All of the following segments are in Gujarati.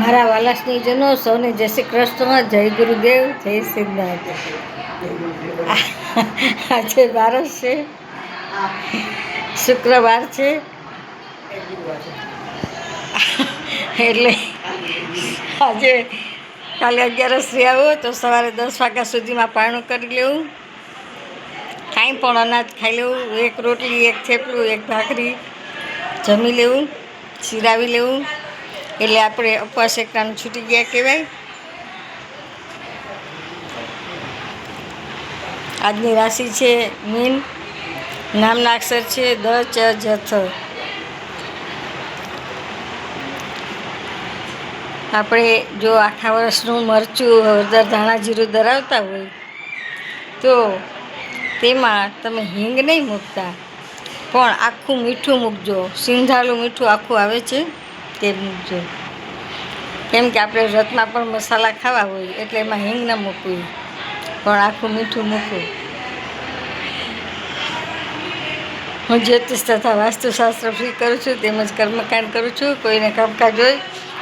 મારા વાલા સ્નેહીજનો સૌને જય શ્રી કૃષ્ણ, જય ગુરુદેવ, જય સિદ્ધાર્થ આજે બારસ છે. શુક્રવાર છે. એટલે આજે કાલે અગિયારસથી આવો, તો સવારે દસ વાગ્યા સુધીમાં પારણું કરી લેવું. કાંઈ પણ અનાજ ખાઈ લેવું. એક રોટલી, એક થેપલું, એક ભાખરી જમી લેવું ચીરાવી લેવું. એટલે આપણે ઉપવાસ એકટાનું છૂટી ગયા કહેવાય. આજની રાશિ છે મીન. નામના અક્ષર છે દ, ચ જથ આપણે જો આખા વર્ષનું મરચું, હળદર, ધાણા, જીરું ધરાવતા હોય, તો તેમાં તમે હિંગ નહીં મૂકતા. પણ આખું મીઠું મૂકજો. સિંધાલું મીઠું આખું આવે છે. તે મૂકજો કેમ કે આપણે વ્રતમાં પણ મસાલા ખાવા હોય, એટલે એમાં હિંગ ન મૂકવી પણ આખું મીઠું મૂકવું. હું જ્યોતિષ તથા વાસ્તુશાસ્ત્ર ફ્રી કરું છું, તેમજ કર્મકાંડ કરું છું. કોઈને કપકા હોય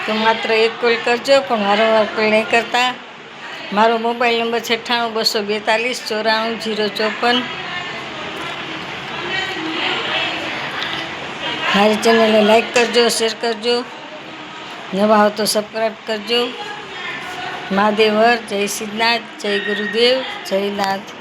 તો માત્ર એક કોલ કરજો, પણ વારંવાર કોલ નહીં કરતા. મારો મોબાઈલ નંબર છે બસો બેતાલીસ, ચોરાણું, જીરો ચોપન. મારી ચેનલને લાઈક કરજો શેર કરજો. નવા હો તો સબસ્ક્રાઈબ કરજો. મહાદેવર જય સિદ્ધનાથ જય ગુરુદેવ, જય નાથ.